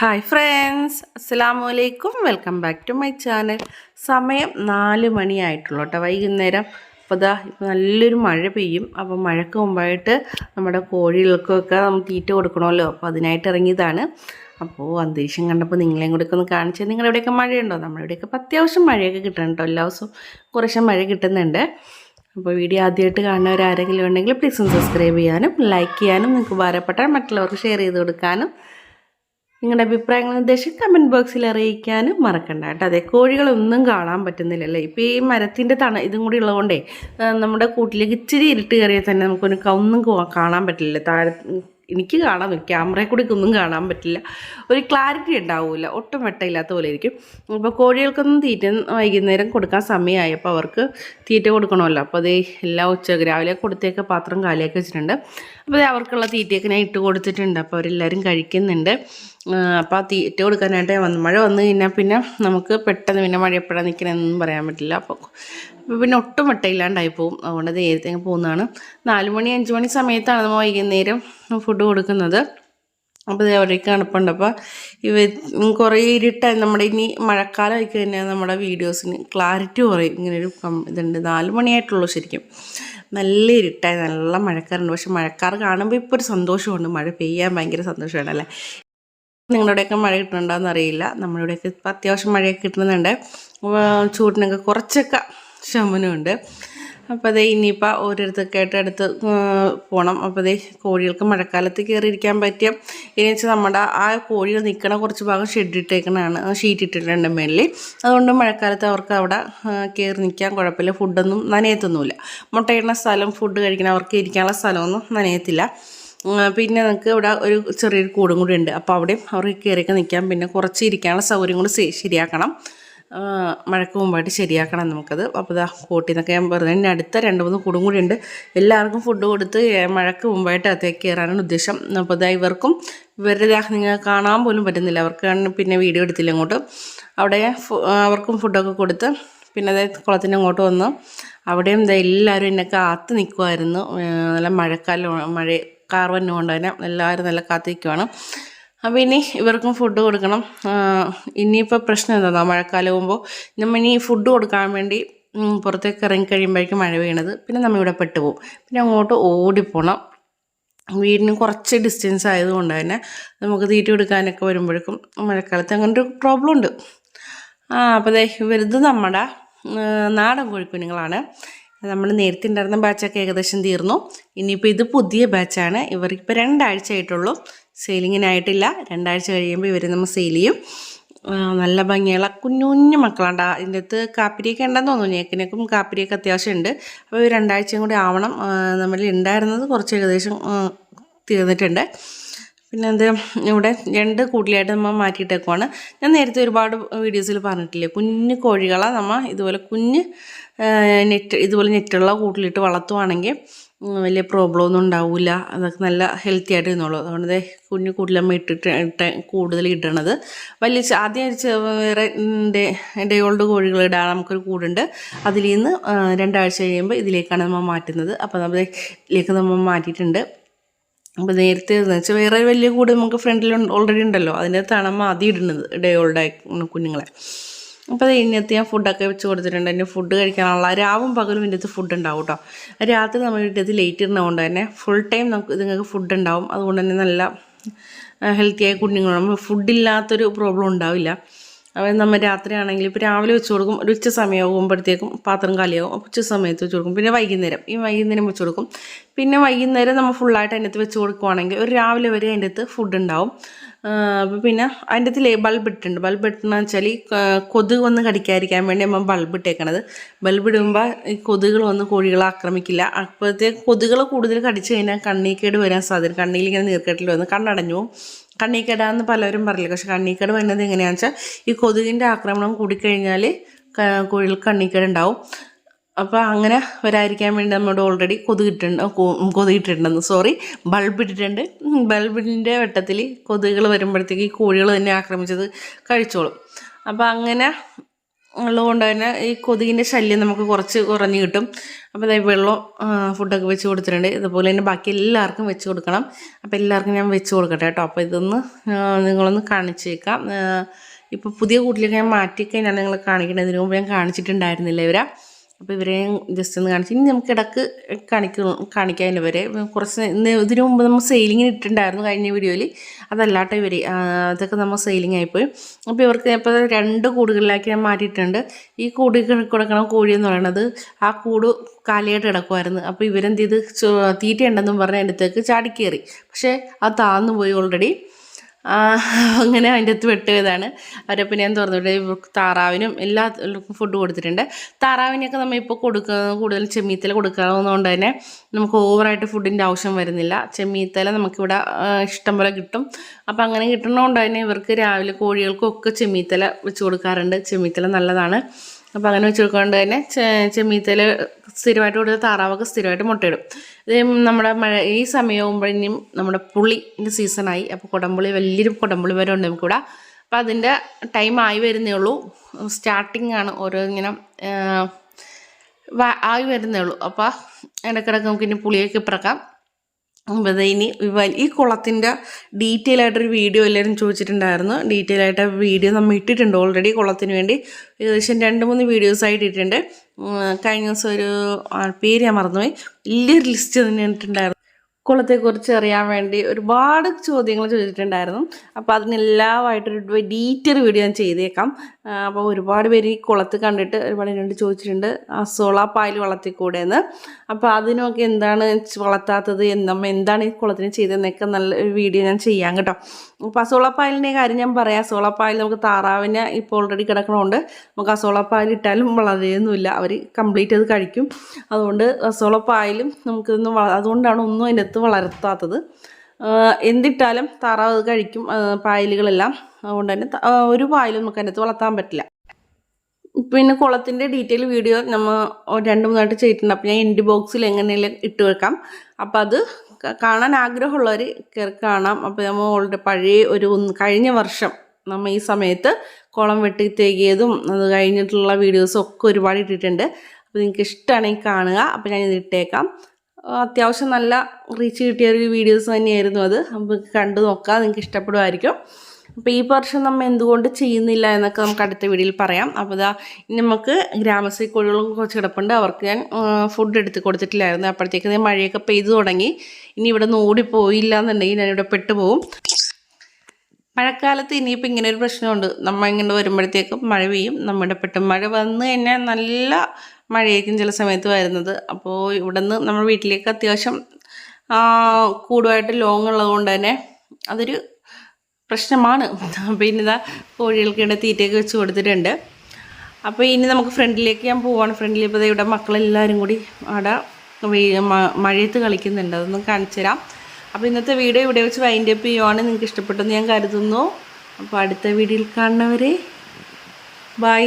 Hi friends അസ്സാം വലൈക്കും welcome back to my channel സമയം നാല് മണിയായിട്ടുള്ളൂ കേട്ടോ. വൈകുന്നേരം. അപ്പോൾ ഇതാ ഇപ്പോൾ നല്ലൊരു മഴ പെയ്യും. അപ്പോൾ മഴയ്ക്ക് മുമ്പായിട്ട് നമ്മുടെ കോഴികൾക്കൊക്കെ നമ്മൾ തീറ്റ കൊടുക്കണമല്ലോ. അപ്പോൾ അതിനായിട്ട് ഇറങ്ങിയതാണ്. അപ്പോൾ അന്തരീക്ഷം കണ്ടപ്പോൾ നിങ്ങളെയും കൂടെ ഒന്ന് കാണിച്ചാൽ നിങ്ങളുടെ ഇവിടെയൊക്കെ മഴയുണ്ടോ? നമ്മുടെ ഇവിടെയൊക്കെ ഇപ്പോൾ അത്യാവശ്യം മഴയൊക്കെ കിട്ടണം കേട്ടോ. എല്ലാ ദിവസവും കുറേശ്ശെ മഴ കിട്ടുന്നുണ്ട്. അപ്പോൾ വീഡിയോ ആദ്യമായിട്ട് കാണുന്നവർ ആരെങ്കിലും ഉണ്ടെങ്കിൽ പ്ലീസ് ഒന്ന് സബ്സ്ക്രൈബ് ചെയ്യാനും ലൈക്ക് ചെയ്യാനും നിങ്ങൾക്ക് ഉപകാരപ്പെട്ടാൽ മറ്റുള്ളവർക്ക് ഷെയർ ചെയ്ത് കൊടുക്കാനും നിങ്ങളുടെ അഭിപ്രായങ്ങൾ നിർദ്ദേശം കമന്റ് ബോക്സിൽ അറിയിക്കാനും മറക്കണ്ട കേട്ടോ. അതെ കോഴികളൊന്നും കാണാൻ പറ്റുന്നില്ലല്ലേ? ഇപ്പോൾ ഈ മരത്തിന്റെ തണ ഇതും കൂടി ഉള്ളതുകൊണ്ടേ നമ്മുടെ കൂട്ടിലേക്ക് ഇച്ചിരി ഇരുട്ട് കയറിയാൽ തന്നെ നമുക്കൊരു ഒന്നും കാണാൻ പറ്റില്ല. താഴെ എനിക്ക് കാണാൻ ക്യാമറയിൽ കൂടി ഒന്നും കാണാൻ പറ്റില്ല. ഒരു ക്ലാരിറ്റി ഉണ്ടാവില്ല ഒട്ടും വെട്ടയില്ലാത്ത പോലെ ഇരിക്കും. അപ്പോൾ കോഴികൾക്കൊന്നും തീറ്റ വൈകുന്നേരം കൊടുക്കാൻ സമയമായപ്പോൾ അവർക്ക് തീറ്റ കൊടുക്കണമല്ലോ. അപ്പോൾ അത് എല്ലാ ഉച്ച രാവിലെ കൊടുത്തേക്ക് പാത്രം കാലിയാക്കി വെച്ചിട്ടുണ്ട്. അപ്പോൾ അവർക്കുള്ള തീറ്റയൊക്കെ ഞാൻ ഇട്ട് കൊടുത്തിട്ടുണ്ട്. അപ്പോൾ അവരെല്ലാവരും കഴിക്കുന്നുണ്ട്. അപ്പോൾ ആ തീറ്റ കൊടുക്കാനായിട്ട് വന്ന് മഴ വന്നു കഴിഞ്ഞാൽ പിന്നെ നമുക്ക് പെട്ടെന്ന് പിന്നെ മഴ എപ്പോഴാണ് പറയാൻ പറ്റില്ല. അപ്പോൾ പിന്നെ ഒട്ടും വെട്ടയില്ലാണ്ടായി പോകും അതുകൊണ്ട് നേരത്തെ പോകുന്നതാണ് നാല് മണി അഞ്ച് മണി സമയത്താണ് നമ്മൾ വൈകുന്നേരം ഫുഡ് കൊടുക്കുന്നത്. അപ്പോൾ ഇത് അവിടേക്ക് തണുപ്പുണ്ട്. അപ്പോൾ ഇവ കുറേ ഇരുട്ടായി നമ്മുടെ ഇനി മഴക്കാലം ആയി കഴിഞ്ഞാൽ നമ്മുടെ വീഡിയോസിന് ക്ലാരിറ്റി കുറയും. ഇങ്ങനെ ഒരു കം- ഇതുണ്ട്. നാല് മണിയായിട്ടുള്ളൂ ശരിക്കും. നല്ല ഇരുട്ടായി നല്ല മഴക്കാറുണ്ട്. പക്ഷെ മഴക്കാർ കാണുമ്പോൾ ഇപ്പോൾ ഒരു സന്തോഷമുണ്ട്. മഴ പെയ്യാൻ ഭയങ്കര സന്തോഷമാണ് അല്ലേ നിങ്ങളുടെയൊക്കെ മഴ കിട്ടുന്നുണ്ടോയെന്ന് അറിയില്ല. നമ്മളിവിടെയൊക്കെ ഇപ്പോൾ അത്യാവശ്യം മഴയൊക്കെ കിട്ടുന്നുണ്ട്. ചൂടിനൊക്കെ കുറച്ചൊക്കെ ശമനമുണ്ട്. അപ്പോൾ അതേ ഇനിയിപ്പോൾ ഓരോരുത്തർക്ക് ആയിട്ട് അടുത്ത് പോകണം അപ്പോൾ അതേ കോഴികൾക്ക് മഴക്കാലത്ത് കയറിയിരിക്കാൻ പറ്റിയ ഇനി വെച്ചാൽ നമ്മുടെ ആ കോഴികൾ നിൽക്കണ കുറച്ച് ഭാഗം ഷെഡ് ഇട്ടേക്കണതാണ് ഷീറ്റ് ഇട്ടിട്ടുണ്ട് മേളിൽ അതുകൊണ്ട് മഴക്കാലത്ത് അവർക്ക് അവിടെ കയറി നിൽക്കാൻ കുഴപ്പമില്ല. ഫുഡൊന്നും നനയത്തൊന്നുമില്ല. മുട്ടയിടുന്ന സ്ഥലം ഫുഡ് കഴിക്കണം അവർക്ക് ഇരിക്കാനുള്ള സ്ഥലമൊന്നും നനയത്തില്ല. പിന്നെ നമുക്ക് ഇവിടെ ഒരു ചെറിയൊരു കൂടും കൂടി ഉണ്ട്. അപ്പോൾ അവിടെയും അവർക്ക് കയറിയൊക്കെ നിൽക്കാം പിന്നെ കുറച്ച് ഇരിക്കാനുള്ള സൗകര്യം കൂടി ശരിയാക്കണം. മഴയ്ക്ക് മുമ്പായിട്ട് ശരിയാക്കണം നമുക്കത്. അപ്പോൾ ഇതാ കൂട്ടി എന്നൊക്കെ ഞാൻ പറഞ്ഞു. ഇനി അടുത്ത രണ്ട് മൂന്ന് കൂടും കൂടി ഉണ്ട്. എല്ലാവർക്കും ഫുഡ് കൊടുത്ത് മഴയ്ക്ക് മുമ്പായിട്ട് അകത്തേക്ക് കയറാനാണ് ഉദ്ദേശം. അപ്പോൾ ഇതാ ഇവർക്കും ഇവരുടെ ദാ നിങ്ങൾ കാണാൻ പോലും പറ്റുന്നില്ല. അവർക്ക് പിന്നെ വീഡിയോ എടുത്തില്ല ഇങ്ങോട്ട്. അവിടെ അവർക്കും ഫുഡൊക്കെ കൊടുത്ത് പിന്നെ അതായത് കുളത്തിന്റെ അങ്ങോട്ട് വന്നു അവിടെയും എല്ലാവരും എന്നെ കാത്ത് നിൽക്കുമായിരുന്നു നല്ല മഴക്കാലം മഴ കാർവന്നെ വന്നുകൊണ്ട് തന്നെ എല്ലാവരും നല്ല കാത്ത് നിൽക്കുവാണ് അപ്പോൾ ഇനി ഇവർക്കും ഫുഡ് കൊടുക്കണം. ഇനിയിപ്പോൾ പ്രശ്നം എന്താ? മഴക്കാലം ആകുമ്പോൾ നമ്മൾ ഇനി ഫുഡ് കൊടുക്കാൻ വേണ്ടി പുറത്തേക്ക് ഇറങ്ങിക്കഴിയുമ്പോഴേക്കും മഴ വീണത് പിന്നെ നമ്മൾ ഇവിടെ പെട്ടുപോകും പിന്നെ അങ്ങോട്ട് ഓടിപ്പോണം. വീടിന് കുറച്ച് ഡിസ്റ്റൻസ് ആയതുകൊണ്ട് തന്നെ നമുക്ക് തീറ്റ കൊടുക്കാനൊക്കെ വരുമ്പോഴേക്കും മഴക്കാലത്ത് അങ്ങനെ ഒരു പ്രോബ്ലം ഉണ്ട്. ആ അപ്പോൾ ഇവരിത് നമ്മുടെ നാടൻ കോഴിക്കുഞ്ഞുങ്ങളാണ്. നമ്മൾ നേരത്തെ ഉണ്ടായിരുന്ന ബാച്ചൊക്കെ ഏകദേശം തീർന്നു. ഇനിയിപ്പോൾ ഇത് പുതിയ ബാച്ചാണ് ഇവർക്കിപ്പോൾ രണ്ടാഴ്ച ആയിട്ടുള്ളൂ സെയിലിങ്ങിനായിട്ടില്ല രണ്ടാഴ്ച കഴിയുമ്പോൾ ഇവർ നമ്മൾ സെയിൽ ചെയ്യും. നല്ല ഭംഗിയുള്ള കുഞ്ഞു കുഞ്ഞു മക്കളുണ്ട് അതിന്റെ അകത്ത് കാപ്പിരിയൊക്കെ ഉണ്ടെന്ന് തോന്നുന്നു. ഞേക്കിനേക്കും കാപ്പിരിയൊക്കെ അത്യാവശ്യം ഉണ്ട് അപ്പോൾ രണ്ടാഴ്ചയും കൂടി ആവണം. നമ്മളിൽ ഉണ്ടായിരുന്നത് കുറച്ച് ഏകദേശം തീർന്നിട്ടുണ്ട്. പിന്നെ എന്ത് ഇവിടെ രണ്ട് കൂട്ടിലായിട്ട് നമ്മൾ മാറ്റിയിട്ടേക്കുവാണ്. ഞാൻ നേരത്തെ ഒരുപാട് വീഡിയോസിൽ പറഞ്ഞിട്ടില്ലേ കുഞ്ഞു കോഴികളെ നമ്മൾ ഇതുപോലെ കുഞ്ഞ് നെറ്റ് ഇതുപോലെ നെറ്റുള്ള കൂട്ടിലിട്ട് വളർത്തുവാണെങ്കിൽ വലിയ പ്രോബ്ലം ഒന്നും ഉണ്ടാവില്ല അതൊക്കെ നല്ല ഹെൽത്തി ആയിട്ട് ഇരുന്നുള്ളൂ അതുകൊണ്ട് കുഞ്ഞു കൂട്ടിലമ്മ ഇട്ടിട്ട് ഇട്ട് കൂടുതൽ ഇടണത്. വലിയ ആദ്യം ഒരു വേറെ ഡേ ഓൾഡ് കോഴികൾ ഇടാൻ നമുക്കൊരു കൂടുണ്ട്. അതിൽ നിന്ന് രണ്ടാഴ്ച കഴിയുമ്പോൾ ഇതിലേക്കാണ് നമ്മൾ മാറ്റുന്നത്. അപ്പോൾ നമ്മൾ ഇതിലേക്ക് നമ്മൾ മാറ്റിയിട്ടുണ്ട്. അപ്പോൾ നേരത്തെ എന്ന് വെച്ചാൽ വേറെ വലിയ കൂട് നമുക്ക് ഫ്രണ്ടിൽ ഓൾറെഡി ഉണ്ടല്ലോ. അതിനകത്താണ് നമ്മൾ ആദ്യം ഇടുന്നത് ഡേ ഓൾഡ് ആയി കുഞ്ഞുങ്ങളെ. അപ്പോൾ അത് ഇതിനകത്ത് ഞാൻ ഫുഡൊക്കെ വെച്ച് കൊടുത്തിട്ടുണ്ട്. എന്റെ ഫുഡ് കഴിക്കാനുള്ള രാവും പകലും ഇതിന്റെ അകത്ത് ഫുഡ് ഉണ്ടാവും കേട്ടോ രാത്രി നമ്മൾ ഇതിന്റെ അകത്ത് ലേറ്റ് ഇടുന്നതുകൊണ്ട് തന്നെ ഫുൾ ടൈം നമുക്ക് ഇതുങ്ങൾക്ക് ഫുഡ് ഉണ്ടാവും. അതുകൊണ്ട് തന്നെ നല്ല ഹെൽത്തിയായ കുഞ്ഞുങ്ങളും ഫുഡില്ലാത്തൊരു പ്രോബ്ലം ഉണ്ടാവില്ല. അപ്പോൾ നമ്മൾ രാത്രിയാണെങ്കിൽ ഇപ്പോൾ രാവിലെ വെച്ച് കൊടുക്കും. ഒരു ഉച്ച സമയമാകുമ്പോഴത്തേക്കും പാത്രം കാലിയാകും. ഉച്ച സമയത്ത് വെച്ച് കൊടുക്കും. പിന്നെ വൈകുന്നേരം. ഈ വൈകുന്നേരം വെച്ച് കൊടുക്കും. പിന്നെ വൈകുന്നേരം നമ്മൾ ഫുള്ളായിട്ട് അതിന്റെ അകത്ത് വെച്ച് കൊടുക്കുവാണെങ്കിൽ ഒരു രാവിലെ വരെ അതിന്റെ അകത്ത് ഫുഡ് ഉണ്ടാവും. പിന്നെ അതിന്റെ അകത്ത് ബൾബ് ഇട്ടിട്ടുണ്ട്. ബൾബ് ഇട്ടെന്ന് വെച്ചാൽ ഈ കൊതുക് വന്ന് കടിക്കാതിരിക്കാൻ വേണ്ടി നമ്മൾ ബൾബ് ഇട്ടേക്കണത്. ബൾബ് ഇടുമ്പോൾ ഈ കൊതുകുകൾ വന്ന് കോഴികളെ ആക്രമിക്കില്ല. അപ്പോഴത്തേക്ക് കൊതുകുകൾ കൂടുതൽ കടിച്ചു കഴിഞ്ഞാൽ കണ്ണീക്കേട് വരാൻ സാധ്യത കണ്ണിയിൽ ഇങ്ങനെ നീർക്കെട്ടിൽ വന്ന് കണ്ണടഞ്ഞു പോകും കണ്ണീക്കേടാന്ന് പലരും പറയില്ല പക്ഷെ കണ്ണീക്കട വരുന്നത് എങ്ങനെയാണെന്ന് വെച്ചാൽ ഈ കൊതുകിന്റെ ആക്രമണം കൂടിക്കഴിഞ്ഞാൽ ക- കോഴികൾക്ക് കണ്ണീക്കേട് ഉണ്ടാവും. അപ്പോൾ അങ്ങനെ വരാതിരിക്കാൻ വേണ്ടി നമ്മുടെ ഓൾറെഡി കൊതുകിട്ടുണ്ട് കൊതുകിട്ടിട്ടുണ്ടെന്ന് സോറി ബൾബ് ഇട്ടിട്ടുണ്ട്. ബൾബിന്റെ വെട്ടത്തിൽ കൊതുകുകൾ വരുമ്പോഴത്തേക്ക് ഈ കോഴികൾ തന്നെ ആക്രമിച്ചത് കഴിച്ചോളും. അപ്പോൾ അങ്ങനെ ഉള്ളതുകൊണ്ട് തന്നെ ഈ കൊതുകിന്റെ ശല്യം നമുക്ക് കുറച്ച് കുറഞ്ഞ് കിട്ടും. അപ്പോൾ അതായത് വെള്ളം ഫുഡൊക്കെ വെച്ച് കൊടുത്തിട്ടുണ്ട്. ഇതുപോലെ തന്നെ ബാക്കി എല്ലാവർക്കും വെച്ച് കൊടുക്കണം. അപ്പോൾ എല്ലാവർക്കും ഞാൻ വെച്ച് കൊടുക്കട്ടെ കേട്ടോ. അപ്പോൾ ഇതൊന്ന് നിങ്ങളൊന്ന് കാണിച്ചേക്കാം. ഇപ്പോൾ പുതിയ കൂട്ടിലേക്ക് ഞാൻ മാറ്റിയൊക്കെ ഞാൻ നിങ്ങളെ കാണിക്കണം. ഇതിനു മുമ്പ് ഞാൻ കാണിച്ചിട്ടുണ്ടായിരുന്നില്ല ഇവരെ. അപ്പോൾ ഇവരെയും ജസ്റ്റ് ഒന്ന് കാണിച്ചു. ഇനി നമുക്ക് ഇടയ്ക്ക് കാണിക്കും കാണിക്കാൻ ഇവരെ. കുറച്ച് ഇന്ന് ഇതിനു മുമ്പ് നമ്മൾ സെയിലിങ്ങിന് ഇട്ടിട്ടുണ്ടായിരുന്നു കഴിഞ്ഞ വീഡിയോയിൽ അതല്ലാട്ടോ ഇവർ അതൊക്കെ നമ്മൾ സെയിലിംഗ് ആയിപ്പോയി. അപ്പോൾ ഇവർക്ക് ഇപ്പോൾ രണ്ട് കൂടുകളിലാക്കി ഞാൻ മാറ്റിയിട്ടുണ്ട്. ഈ കൂട് കൊടുക്കണം കോഴി എന്ന് പറയുന്നത് ആ കൂട് കാലിയായിട്ട് കിടക്കുമായിരുന്നു അപ്പോൾ ഇവരെന്ത് ചെയ്ത് തീറ്റയുണ്ടെന്നും പറഞ്ഞ് അതിന്റെ അടുത്തേക്ക് ചാടിക്കേറി. പക്ഷേ അത് താന്നു പോയി ഓൾറെഡി അങ്ങനെ അതിന്റെ അകത്ത് വെട്ടുകയതാണ് അവരെ പിന്നെ ഞാൻ തുറന്നിട്ട് ഇവർക്ക് താറാവിനും എല്ലാ ഫുഡ് കൊടുത്തിട്ടുണ്ട്. താറാവിനൊക്കെ നമ്മൾ ഇപ്പോൾ കൊടുക്കുക കൂടുതൽ ചെമ്മീത്തല കൊടുക്കാവുന്നതുകൊണ്ട് തന്നെ നമുക്ക് ഓവറായിട്ട് ഫുഡിന്റെ ആവശ്യം വരുന്നില്ല. ചെമ്മീത്തല നമുക്കിവിടെ ഇഷ്ടം പോലെ കിട്ടും. അപ്പോൾ അങ്ങനെ കിട്ടണതുകൊണ്ട് തന്നെ ഇവർക്ക് രാവിലെ കോഴികൾക്കൊക്കെ ചെമ്മീത്തല വെച്ച് കൊടുക്കാറുണ്ട്. ചെമ്മീത്തല നല്ലതാണ്. അപ്പോൾ അങ്ങനെ വെച്ച് കൊടുക്കൊണ്ട് തന്നെ ചെമ്മീത്തല സ്ഥിരമായിട്ട് കൊടുത്ത താറാവൊക്കെ സ്ഥിരമായിട്ട് മുട്ടയിടും. ഇത് നമ്മുടെ മഴ ഈ സമയമാകുമ്പോഴേക്കും നമ്മുടെ പുളിന്റെ സീസണായി. അപ്പോൾ കുടംപുളി വലിയൊരു കുടംപുളി വരെ ഉണ്ട് നമുക്കിവിടെ. അപ്പോൾ അതിന്റെ ടൈം ആയി വരുന്നേ ഉള്ളൂ. സ്റ്റാർട്ടിംഗ് ആണ് ഓരോ ഇങ്ങനെ ആയി വരുന്നേ ഉള്ളൂ. അപ്പോൾ ഇടയ്ക്കിടയ്ക്ക് നമുക്കിനി പുളിയൊക്കെ പിറക്കാം അപ്പോൾ ഇനി ഈ കുളത്തിന്റെ ഡീറ്റെയിൽ ആയിട്ടൊരു വീഡിയോ എല്ലാവരും ചോദിച്ചിട്ടുണ്ടായിരുന്നു. ഡീറ്റെയിൽ ആയിട്ട് വീഡിയോ നമ്മൾ ഇട്ടിട്ടുണ്ട് ഓൾറെഡി കുളത്തിന് വേണ്ടി. ഏകദേശം രണ്ട് മൂന്ന് വീഡിയോസ് ആയിട്ട് ഇട്ടിട്ടുണ്ട്. കഴിഞ്ഞ ദിവസം ഒരു പേര് ഞാൻ മറന്നുപോയി. വലിയൊരു ലിസ്റ്റ് തന്നെ ഇട്ടിട്ടുണ്ടായിരുന്നു കുളത്തെക്കുറിച്ച് അറിയാൻ വേണ്ടി ഒരുപാട് ചോദ്യങ്ങൾ ചോദിച്ചിട്ടുണ്ടായിരുന്നു. അപ്പോൾ അതിനെല്ലാമായിട്ടൊരു ഡീറ്റെയിൽ വീഡിയോ ഞാൻ ചെയ്തേക്കാം. അപ്പോൾ ഒരുപാട് പേര് ഈ കുളത്ത് കണ്ടിട്ട് ഒരുപാട് എന്നോട് ചോദിച്ചിട്ടുണ്ട് ആ സോളാ പായൽ വളർത്തിക്കൂടെ എന്ന് അപ്പോൾ അതിനൊക്കെ എന്താണ് വളർത്താത്തത് എന്നമ്മ എന്താണ് ഈ കുളത്തിന് ചെയ്തതെന്നൊക്കെ നല്ല വീഡിയോ ഞാൻ ചെയ്യാം കേട്ടോ. അപ്പോൾ ആ സോളാപ്പായലിന്റെ കാര്യം ഞാൻ പറയാം. പായൽ നമുക്ക് താറാവിന് ഇപ്പോൾ ഓൾറെഡി കിടക്കണതുകൊണ്ട് നമുക്ക് ആ പായൽ ഇട്ടാലും വളരെയൊന്നുമില്ല. അവർ കംപ്ലീറ്റ് അത് കഴിക്കും. അതുകൊണ്ട് അസോളപ്പായലും നമുക്കിതൊന്നും വള അതുകൊണ്ടാണ് ഒന്നും അതിന്റെ അകത്ത് വളർത്താത്തത്. എന്തിട്ടാലും താറാവ് കഴിക്കും. പായലുകളെല്ലാം. അതുകൊണ്ട് തന്നെ ഒരു പായലും നമുക്ക് അതിനകത്ത് വളർത്താൻ പറ്റില്ല. പിന്നെ കുളത്തിന്റെ ഡീറ്റെയിൽ വീഡിയോ നമ്മൾ രണ്ട് മൂന്നായിട്ട് ചെയ്തിട്ടുണ്ട്. അപ്പോൾ ഞാൻ എൻഡ് ബോക്സിൽ എങ്ങനെയെങ്കിലും ഇട്ട് വെക്കാം. അപ്പോൾ അത് കാണാൻ ആഗ്രഹമുള്ളവർ കയറി കാണാം. അപ്പോൾ നമ്മൾ ഓൾറെഡി പഴയ ഒരു കഴിഞ്ഞ വർഷം നമ്മൾ ഈ സമയത്ത് കുളം വെട്ടി തേകിയതും അത് കഴിഞ്ഞിട്ടുള്ള വീഡിയോസും ഒക്കെ ഒരുപാട് ഇട്ടിട്ടുണ്ട്. അപ്പോൾ നിങ്ങൾക്ക് ഇഷ്ടമാണെങ്കിൽ കാണുക. അപ്പോൾ ഞാൻ ഇത് ഇട്ടേക്കാം. അത്യാവശ്യം നല്ല റീച്ച് കിട്ടിയ ഒരു വീഡിയോസ് തന്നെയായിരുന്നു അത്. നമുക്ക് കണ്ടു നോക്കാം നിങ്ങൾക്ക് ഇഷ്ടപ്പെടുമായിരിക്കും. അപ്പോൾ ഈ വർഷം നമ്മൾ എന്തുകൊണ്ട് ചെയ്യുന്നില്ല എന്നൊക്കെ നമുക്ക് അടുത്ത വീഡിയോയിൽ പറയാം. അപ്പോൾ ഇതാ നമുക്ക് ഗ്രാമശ്രീ കോഴികളും കുറച്ച് കിടപ്പുണ്ട്. അവർക്ക് ഞാൻ ഫുഡ് എടുത്ത് കൊടുത്തിട്ടില്ലായിരുന്നു. അപ്പോഴത്തേക്ക് മഴയൊക്കെ പെയ്തു തുടങ്ങി. ഇനി ഇവിടെ നിന്ന് ഓടിപ്പോയില്ല എന്നുണ്ടെങ്കിൽ ഞാനിവിടെ പെട്ടുപോകും. മഴക്കാലത്ത് ഇനിയിപ്പോൾ ഇങ്ങനെ ഒരു പ്രശ്നമുണ്ട്. നമ്മൾ ഇങ്ങനെ വരുമ്പോഴത്തേക്കും മഴ പെയ്യും. നമ്മുടെ പെട്ടെന്ന് മഴ വന്ന് കഴിഞ്ഞാൽ നല്ല മഴയായിരിക്കും ചില സമയത്ത് വരുന്നത്. അപ്പോൾ ഇവിടെ നിന്ന് നമ്മുടെ വീട്ടിലേക്ക് അത്യാവശ്യം കൂടുതലായിട്ട് ലോങ് ഉള്ളതുകൊണ്ട് തന്നെ അതൊരു പ്രശ്നമാണ്. പിന്നെ ഇതാ കോഴികൾക്കിടെ തീറ്റയൊക്കെ വെച്ച് കൊടുത്തിട്ടുണ്ട്. അപ്പോൾ ഇനി നമുക്ക് ഫ്രണ്ടിലേക്ക് ഞാൻ പോവാണ്. ഫ്രണ്ടിൽ ഇപ്പോൾ ഇവിടെ മക്കളെല്ലാവരും കൂടി അവിടെ മഴയത്ത് കളിക്കുന്നുണ്ട്. അതൊന്ന് കാണിച്ചു തരാം. അപ്പോൾ ഇന്നത്തെ വീഡിയോ ഇവിടെ വെച്ച് വൈൻഡ് അപ്പ് ചെയ്യുവാണ്. നിങ്ങൾക്ക് ഇഷ്ടപ്പെട്ടെന്ന് ഞാൻ കരുതുന്നു. അപ്പോൾ അടുത്ത വീഡിയോയിൽ കാണുന്നവരെ ബൈ